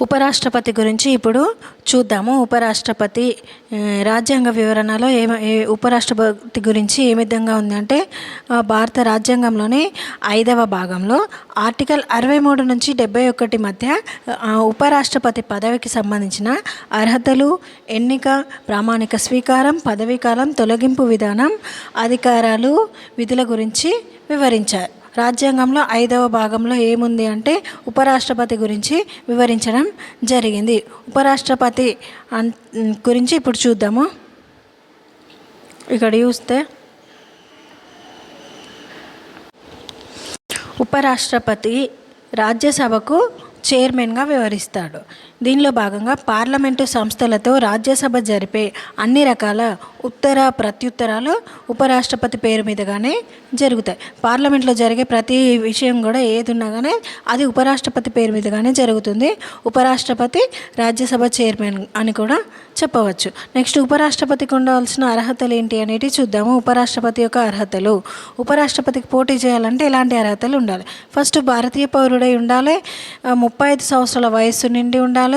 ఉపరాష్ట్రపతి గురించి ఇప్పుడు చూద్దాము. ఉపరాష్ట్రపతి రాజ్యాంగ వివరణలో ఏ ఉపరాష్ట్రపతి గురించి ఏ విధంగా ఉందంటే భారత రాజ్యాంగంలోని ఐదవ భాగంలో ఆర్టికల్ అరవై మూడు నుంచి డెబ్బై ఒకటి మధ్య ఉపరాష్ట్రపతి పదవికి సంబంధించిన అర్హతలు ఎన్నిక ప్రామాణిక స్వీకారం పదవీకాలం తొలగింపు విధానం అధికారాలు విధుల గురించి వివరించారు రాజ్యాంగంలో ఐదవ భాగంలో ఏముంది అంటే ఉపరాష్ట్రపతి గురించి వివరించడం జరిగింది. ఉపరాష్ట్రపతి అన్ గురించి ఇప్పుడు చూద్దాము. ఇక్కడ చూస్తే ఉపరాష్ట్రపతి రాజ్యసభకు చైర్మన్గా వ్యవహరిస్తాడు దీనిలో భాగంగా పార్లమెంటు సంస్థలతో రాజ్యసభ జరిపే అన్ని రకాల ఉత్తర ప్రత్యుత్తరాలు ఉపరాష్ట్రపతి పేరు మీదుగానే జరుగుతాయి. పార్లమెంట్లో జరిగే ప్రతి విషయం కూడా ఏది ఉన్నా కానీ అది ఉపరాష్ట్రపతి పేరు మీదుగానే జరుగుతుంది. ఉపరాష్ట్రపతి రాజ్యసభ చైర్మన్ అని కూడా చెప్పవచ్చు. నెక్స్ట్ ఉపరాష్ట్రపతికి ఉండవలసిన అర్హతలు ఏంటి అనేవి చూద్దాము. ఉపరాష్ట్రపతి యొక్క అర్హతలు. ఉపరాష్ట్రపతికి పోటీ చేయాలంటే ఎలాంటి అర్హతలు ఉండాలి? ఫస్ట్ భారతీయ పౌరుడై ఉండాలి. ముప్పై ఐదు సంవత్సరాల వయస్సు నిండి ఉండాలి.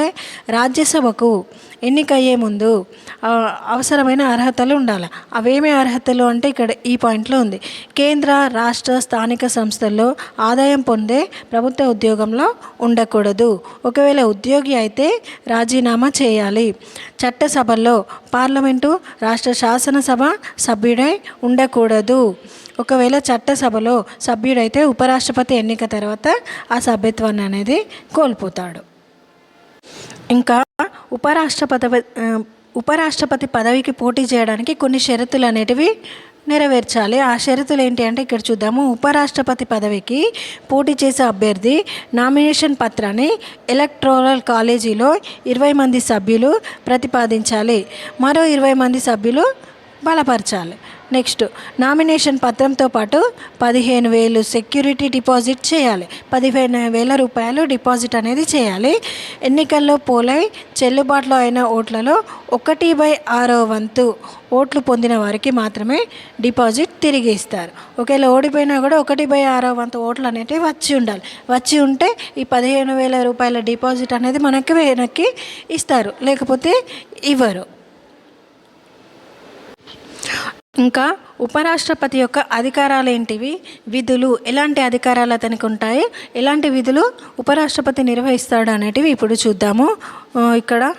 రాజ్యసభకు ఎన్నికయ్యే ముందు అవసరమైన అర్హతలు ఉండాలి. అవేమి అర్హతలు అంటే ఇక్కడ ఈ పాయింట్లో ఉంది. కేంద్ర రాష్ట్ర స్థానిక సంస్థల్లో ఆదాయం పొందే ప్రభుత్వ ఉద్యోగంలో ఉండకూడదు. ఒకవేళ ఉద్యోగి అయితే రాజీనామా చేయాలి. చట్టసభల్లో పార్లమెంటు రాష్ట్ర శాసనసభ సభ్యుడై ఉండకూడదు. ఒకవేళ చట్టసభలో సభ్యుడైతే ఉపరాష్ట్రపతి ఎన్నిక తర్వాత ఆ సభ్యత్వాన్ని అనేది కోల్పోతాడు. ఇంకా ఉపరాష్ట్రపతి ఉపరాష్ట్రపతి పదవికి పోటీ చేయడానికి కొన్ని షరతులు అనేటివి నెరవేర్చాలి. ఆ షరతులు ఏంటి అంటే ఇక్కడ చూద్దాము. ఉపరాష్ట్రపతి పదవికి పోటీ చేసే అభ్యర్థి నామినేషన్ పత్రాన్ని ఎలక్ట్రోరల్ కాలేజీలో ఇరవై మంది సభ్యులు ప్రతిపాదించాలి. మరో ఇరవై మంది సభ్యులు బలపరచాలి. నెక్స్ట్ నామినేషన్ పత్రంతో పాటు పదిహేను వేలు సెక్యూరిటీ డిపాజిట్ చేయాలి. పదిహేను వేల రూపాయలు డిపాజిట్ అనేది చేయాలి. ఎన్నికల్లో పోలై చెల్లుబాటులో అయిన ఓట్లలో ఒకటి బై ఆరో వంతు ఓట్లు పొందిన వారికి మాత్రమే డిపాజిట్ తిరిగి ఇస్తారు. ఒకవేళ ఓడిపోయినా కూడా ఒకటి బై ఆరో వంతు ఓట్లు అనేటివి వచ్చి ఉండాలి. వచ్చి ఉంటే ఈ పదిహేను వేల రూపాయల డిపాజిట్ అనేది మనకి వెనక్కి ఇస్తారు. లేకపోతే ఇవ్వరు. ఇంకా ఉపరాష్ట్రపతి యొక్క అధికారాలు ఏంటివి విధులు ఎలాంటి అధికారాలు అతనికి ఉంటాయి? ఎలాంటి విధులు ఉపరాష్ట్రపతి నిర్వహిస్తాడు అనేటివి ఇప్పుడు చూద్దాము. ఇక్కడ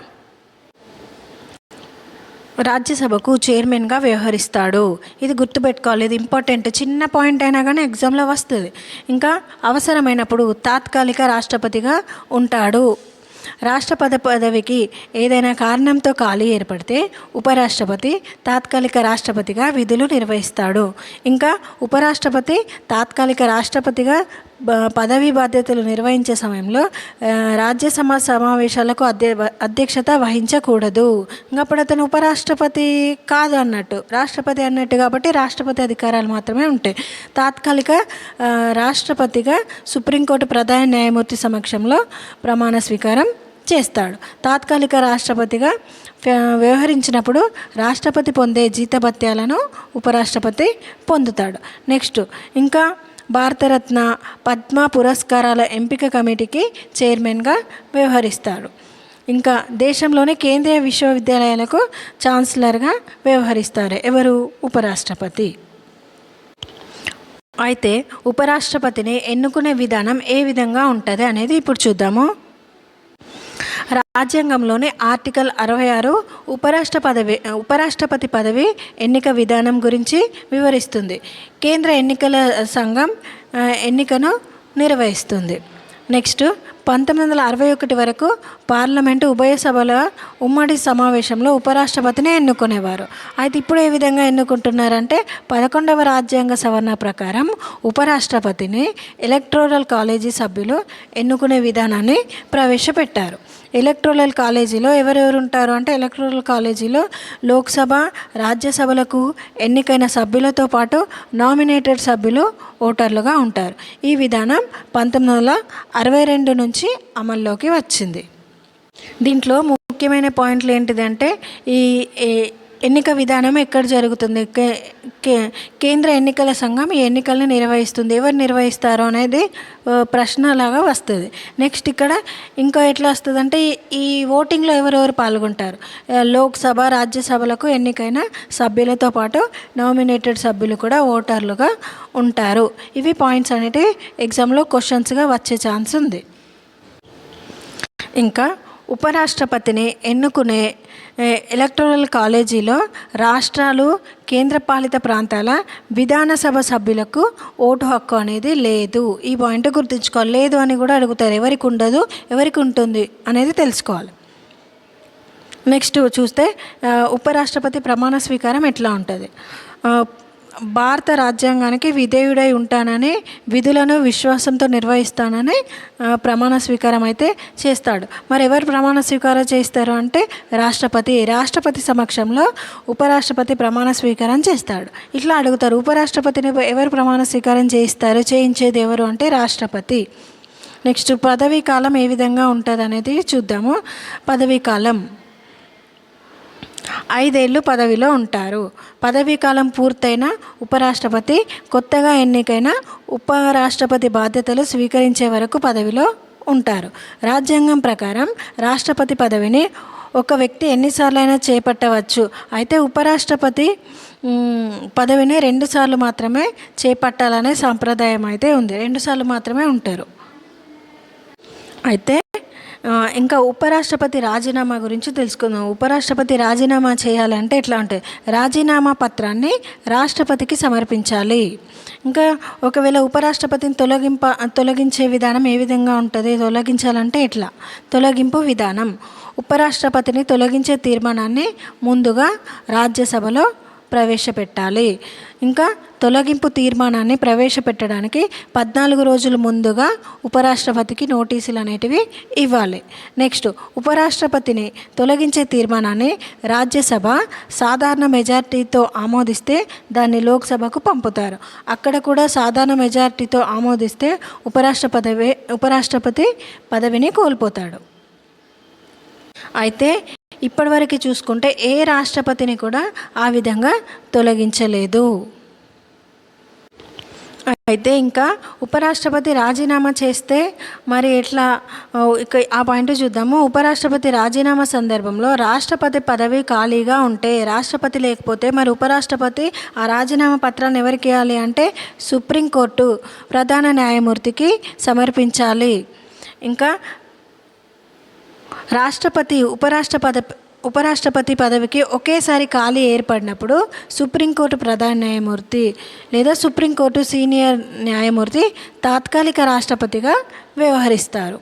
రాజ్యసభకు చైర్మన్గా వ్యవహరిస్తాడు. ఇది గుర్తుపెట్టుకోవాలి. ఇది ఇంపార్టెంట్. చిన్న పాయింట్ అయినా కానీ ఎగ్జామ్లో వస్తుంది. ఇంకా అవసరమైనప్పుడు తాత్కాలిక రాష్ట్రపతిగా ఉంటాడు. రాష్ట్రపద పదవికి ఏదైనా కారణంతో ఖాళీ ఏర్పడితే ఉపరాష్ట్రపతి తాత్కాలిక రాష్ట్రపతిగా విధులు నిర్వహిస్తాడు. ఇంకా ఉపరాష్ట్రపతి తాత్కాలిక రాష్ట్రపతిగా పదవీ బాధ్యతలు నిర్వహించే సమయంలో రాజ్యసభ సమావేశాలకు అధ్య అధ్యక్షత వహించకూడదు. ఇంకా అప్పుడు అతను ఉపరాష్ట్రపతి కాదు అన్నట్టు. రాష్ట్రపతి అన్నట్టు కాబట్టి రాష్ట్రపతి అధికారాలు మాత్రమే ఉంటాయి తాత్కాలిక రాష్ట్రపతిగా సుప్రీంకోర్టు ప్రధాన న్యాయమూర్తి సమక్షంలో ప్రమాణ స్వీకారం చేస్తాడు. తాత్కాలిక రాష్ట్రపతిగా వ్యవహరించినప్పుడు రాష్ట్రపతి పొందే జీతభత్యాలను ఉపరాష్ట్రపతి పొందుతాడు. నెక్స్ట్ ఇంకా భారతరత్న పద్మ పురస్కారాల ఎంపిక కమిటీకి చైర్మన్గా వ్యవహరిస్తాడు. ఇంకా దేశంలోని కేంద్రీయ విశ్వవిద్యాలయాలకు ఛాన్సలర్గా వ్యవహరిస్తారు ఎవరు? ఉపరాష్ట్రపతి. అయితే ఉపరాష్ట్రపతిని ఎన్నుకునే విధానం ఏ విధంగా ఉంటుంది అనేది ఇప్పుడు చూద్దాము. రాజ్యాంగంలోని ఆర్టికల్ అరవై ఆరు ఉపరాష్ట్ర పదవి ఉపరాష్ట్రపతి పదవి ఎన్నిక విధానం గురించి వివరిస్తుంది. కేంద్ర ఎన్నికల సంఘం ఎన్నికను నిర్వహిస్తుంది. నెక్స్ట్ పంతొమ్మిది వందల అరవై ఒకటి వరకు పార్లమెంటు ఉభయ సభల ఉమ్మడి సమావేశంలో ఉపరాష్ట్రపతిని ఎన్నుకునేవారు. అయితే ఇప్పుడు ఏ విధంగా ఎన్నుకుంటున్నారంటే పదకొండవ రాజ్యాంగ సవరణ ప్రకారం ఉపరాష్ట్రపతిని ఎలక్ట్రోరల్ కాలేజీ సభ్యులు ఎన్నుకునే విధానాన్ని ప్రవేశపెట్టారు. ఎలక్ట్రోరల్ కాలేజీలో ఎవరెవరు ఉంటారు అంటే ఎలక్ట్రోరల్ కాలేజీలో లోక్సభ రాజ్యసభలకు ఎన్నికైన సభ్యులతో పాటు నామినేటెడ్ సభ్యులు ఓటర్లుగా ఉంటారు. ఈ విధానం పంతొమ్మిది వందల అరవై రెండు నుంచి అమల్లోకి వచ్చింది. దీంట్లో ముఖ్యమైన పాయింట్లు ఏంటిదంటే ఈ ఎన్నిక విధానం ఎక్కడ జరుగుతుంది? కే కే- కేంద్ర ఎన్నికల సంఘం ఈ ఎన్నికలను నిర్వహిస్తుంది. ఎవరు నిర్వహిస్తారు అనేది ప్రశ్నలాగా వస్తుంది. నెక్స్ట్ ఇక్కడ ఇంకా ఎట్లా వస్తుంది అంటే ఈ ఓటింగ్లో ఎవరెవరు పాల్గొంటారు? లోక్సభ రాజ్యసభలకు ఎన్నికైన సభ్యులతో పాటు నామినేటెడ్ సభ్యులు కూడా ఓటర్లుగా ఉంటారు. ఇవి పాయింట్స్ అనేటివి ఎగ్జామ్లో క్వశ్చన్స్గా వచ్చే ఛాన్స్ ఉంది. ఇంకా ఉపరాష్ట్రపతిని ఎన్నుకునే ఎలక్టోరల్ కాలేజీలో రాష్ట్రాలు కేంద్రపాలిత ప్రాంతాల విధానసభ సభ్యులకు ఓటు హక్కు అనేది లేదు. ఈ పాయింట్ గుర్తుంచుకోవాలి. లేదు అని కూడా అడుగుతారు. ఎవరికి ఉండదు ఎవరికి ఉంటుంది అనేది తెలుసుకోవాలి. నెక్స్ట్ చూస్తే ఉపరాష్ట్రపతి ప్రమాణ స్వీకారం ఎట్లా ఉంటుంది? భారత రాజ్యాంగానికి విధేయుడై ఉంటానని విధులను విశ్వాసంతో నిర్వహిస్తానని ప్రమాణ స్వీకారం అయితే చేస్తాడు. మరి ఎవరు ప్రమాణ స్వీకారం చేస్తారు అంటే రాష్ట్రపతి. రాష్ట్రపతి సమక్షంలో ఉపరాష్ట్రపతి ప్రమాణ స్వీకారం చేస్తాడు. ఇట్లా అడుగుతారు ఉపరాష్ట్రపతిని ఎవరు ప్రమాణ స్వీకారం చేయిస్తారు? చేయించేది ఎవరు అంటే రాష్ట్రపతి. నెక్స్ట్ పదవీ కాలం ఏ విధంగా ఉంటుంది అనేది చూద్దాము. పదవీ కాలం ఐదేళ్ళు పదవిలో ఉంటారు. పదవీ కాలం పూర్తయిన ఉపరాష్ట్రపతి కొత్తగా ఎన్నికైన ఉపరాష్ట్రపతి బాధ్యతలు స్వీకరించే వరకు పదవిలో ఉంటారు. రాజ్యాంగం ప్రకారం రాష్ట్రపతి పదవిని ఒక వ్యక్తి ఎన్నిసార్లైనా చేపట్టవచ్చు. అయితే ఉపరాష్ట్రపతి పదవిని రెండుసార్లు మాత్రమే చేపట్టాలనే సాంప్రదాయం అయితే ఉంది. రెండుసార్లు మాత్రమే ఉంటారు. అయితే ఇంకా ఉపరాష్ట్రపతి రాజీనామా గురించి తెలుసుకుందాం. ఉపరాష్ట్రపతి రాజీనామా చేయాలంటే ఎట్లా ఉంటుంది రాజీనామా పత్రాన్ని రాష్ట్రపతికి సమర్పించాలి. ఇంకా ఒకవేళ ఉపరాష్ట్రపతిని తొలగింప తొలగించే విధానం ఏ విధంగా ఉంటుంది? తొలగించాలంటే ఎట్లా? తొలగింపు విధానం. ఉపరాష్ట్రపతిని తొలగించే తీర్మానాన్ని ముందుగా రాజ్యసభలో ప్రవేశపెట్టాలి. ఇంకా తొలగింపు తీర్మానాన్ని ప్రవేశపెట్టడానికి పద్నాలుగు రోజుల ముందుగా ఉపరాష్ట్రపతికి నోటీసులు అనేటివి ఇవ్వాలి. నెక్స్ట్ ఉపరాష్ట్రపతిని తొలగించే తీర్మానాన్ని రాజ్యసభ సాధారణ మెజార్టీతో ఆమోదిస్తే దాన్ని లోక్సభకు పంపుతారు. అక్కడ కూడా సాధారణ మెజార్టీతో ఆమోదిస్తే ఉపరాష్ట్ర పదవి ఉపరాష్ట్రపతి పదవిని కోల్పోతాడు. అయితే ఇప్పటివరకు చూసుకుంటే ఏ రాష్ట్రపతిని కూడా ఆ విధంగా తొలగించలేదు. అయితే ఇంకా ఉపరాష్ట్రపతి రాజీనామా చేస్తే మరి ఎట్లా? ఆ, ఇక ఆ పాయింట్ చూద్దాము. ఉపరాష్ట్రపతి రాజీనామా సందర్భంలో రాష్ట్రపతి పదవి ఖాళీగా ఉంటే రాష్ట్రపతి లేకపోతే మరి ఉపరాష్ట్రపతి ఆ రాజీనామా పత్రాన్ని ఎవరికి ఇవ్వాలి అంటే సుప్రీంకోర్టు ప్రధాన న్యాయమూర్తికి సమర్పించాలి. ఇంకా రాష్ట్రపతి ఉపరాష్ట్రపతి ఉపరాష్ట్రపతి పదవికి ఒకేసారి ఖాళీ ఏర్పడినప్పుడు సుప్రీంకోర్టు ప్రధాన న్యాయమూర్తి లేదా సుప్రీంకోర్టు సీనియర్ న్యాయమూర్తి తాత్కాలిక రాష్ట్రపతిగా వ్యవహరిస్తారు.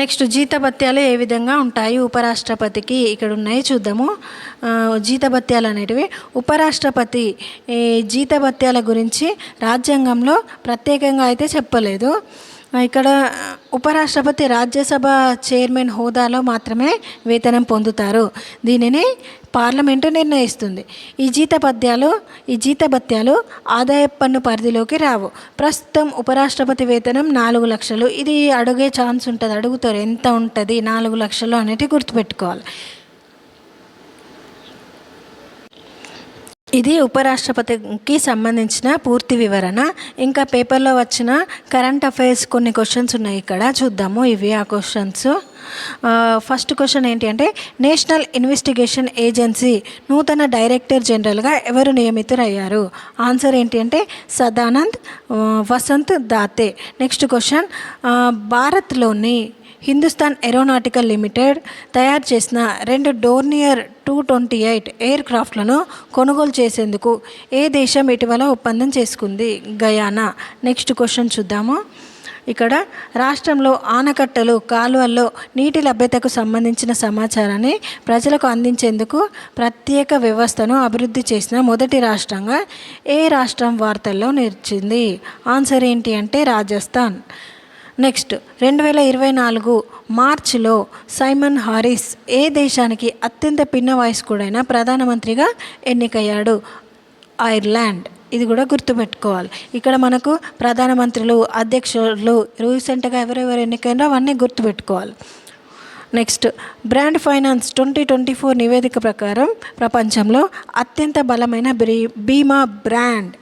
నెక్స్ట్ జీతభత్యాలు ఏ విధంగా ఉంటాయి? ఉపరాష్ట్రపతికి ఇక్కడ ఉన్నాయి చూద్దాము జీతభత్యాలు అనేటివి. ఉపరాష్ట్రపతి జీతభత్యాల గురించి రాజ్యాంగంలో ప్రత్యేకంగా అయితే చెప్పలేదు. ఇక్కడ ఉపరాష్ట్రపతి రాజ్యసభ చైర్మన్ హోదాలో మాత్రమే వేతనం పొందుతారు. దీనిని పార్లమెంటు నిర్ణయిస్తుంది. ఈ జీతపద్యాలు ఈ జీతభత్యాలు ఆదాయ పన్ను పరిధిలోకి రావు. ప్రస్తుతం ఉపరాష్ట్రపతి వేతనం నాలుగు లక్షలు. ఇది అడిగే ఛాన్స్ ఉంటుంది. అడుగుతారు ఎంత ఉంటుంది? నాలుగు లక్షలు అనేది గుర్తుపెట్టుకోవాలి. ఇది ఉపరాష్ట్రపతికి సంబంధించిన పూర్తి వివరణ. ఇంకా పేపర్లో వచ్చిన కరెంట్ అఫైర్స్ కొన్ని క్వశ్చన్స్ ఉన్నాయి ఇక్కడ. చూద్దాము ఇవి ఆ క్వశ్చన్స్ ఫస్ట్ క్వశ్చన్ ఏంటి అంటే నేషనల్ ఇన్వెస్టిగేషన్ ఏజెన్సీ నూతన డైరెక్టర్ జనరల్గా ఎవరు నియమితులయ్యారు ఆన్సర్ ఏంటి అంటే సదానంద్ వసంత్ దాతే. నెక్స్ట్ క్వశ్చన్ భారత్లోని హిందుస్థాన్ ఏరోనాటికల్ లిమిటెడ్ తయారు చేసిన రెండు డోర్నియర్ టూ ట్వంటీ ఎయిట్ ఎయిర్ క్రాఫ్ట్లను కొనుగోలు చేసేందుకు ఏ దేశం ఇటీవల ఒప్పందం చేసుకుంది? గయానా. నెక్స్ట్ క్వశ్చన్ చూద్దాము. ఇక్కడ రాష్ట్రంలో ఆనకట్టలు కాలువల్లో నీటి లభ్యతకు సంబంధించిన సమాచారాన్ని ప్రజలకు అందించేందుకు ప్రత్యేక వ్యవస్థను అభివృద్ధి చేసిన మొదటి రాష్ట్రంగా ఏ రాష్ట్రం వార్తల్లో నిలిచింది? ఆన్సర్ ఏంటి అంటే రాజస్థాన్. నెక్స్ట్ రెండు వేల ఇరవై నాలుగు మార్చిలో సైమన్ హారిస్ ఏ దేశానికి అత్యంత పిన్న వయస్కుడైన ప్రధానమంత్రిగా ఎన్నికయ్యాడు? ఐర్లాండ్. ఇది కూడా గుర్తుపెట్టుకోవాలి. ఇక్కడ మనకు ప్రధానమంత్రులు అధ్యక్షులు రీసెంట్గా ఎవరెవరు ఎన్నికైనా అవన్నీ గుర్తుపెట్టుకోవాలి. Next brand finance twenty twenty four నివేదిక ప్రకారం ప్రపంచంలో అత్యంత బలమైన బ్రీ బీమా బ్రాండ్.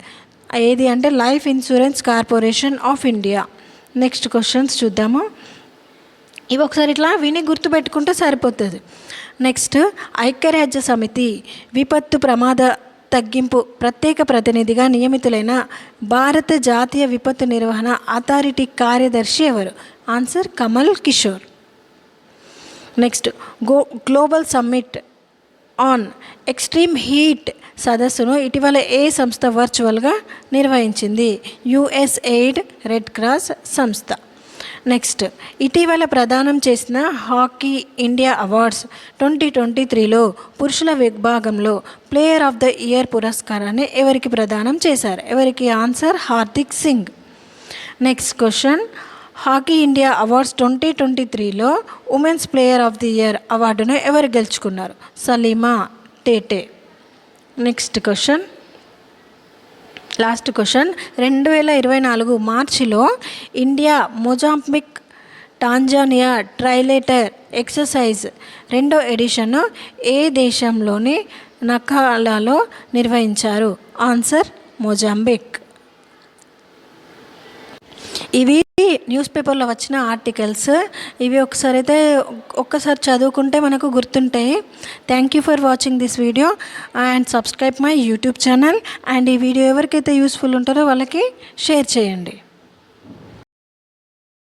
ఏది అంటే Life Insurance Corporation of India. Next questions చూద్దాము? ఇవి ఒకసారి ఇట్లా విని గుర్తుపెట్టుకుంటే సరిపోతుంది. నెక్స్ట్ ఐక్యరాజ్య సమితి విపత్తు ప్రమాద తగ్గింపు ప్రత్యేక ప్రతినిధిగా నియమితులైన భారత జాతీయ విపత్తు నిర్వహణ అథారిటీ కార్యదర్శి ఎవరు? Answer Kamal Kishore next Go Global Summit on Extreme Heat సదస్సును ఇటీవల ఏ సంస్థ వర్చువల్గా నిర్వహించింది? యుఎస్ఎయిడ్ రెడ్ క్రాస్ సంస్థ. నెక్స్ట్ ఇటీవల ప్రదానం చేసిన hockey India awards twenty twenty త్రీలో పురుషుల విభాగంలో ప్లేయర్ ఆఫ్ ద ఇయర్ పురస్కారాన్ని ఎవరికి ప్రదానం చేశారు? ఎవరికి answer? Hardik Singh. Next question hockey India awards twenty twenty త్రీలో women's player of the year అవార్డును ఎవరు గెలుచుకున్నారు? Salima Tete. Next question last question రెండు వేల ఇరవై నాలుగు మార్చిలో India Mozambique Tanzania trilateral exercise రెండో ఎడిషన్ను ఏ దేశంలోని నకాలాలో నిర్వహించారు? Answer Mozambique. ఇవి న్యూస్ పేపర్లో వచ్చిన ఆర్టికల్స్ ఇవి ఒకసారి అయితే ఒక్కసారి చదువుకుంటే మనకు గుర్తుంటాయి. Thank you for watching this video and subscribe my YouTube channel and ఈ వీడియో ఎవరికైతే యూస్ఫుల్ ఉంటారో వాళ్ళకి షేర్ చేయండి.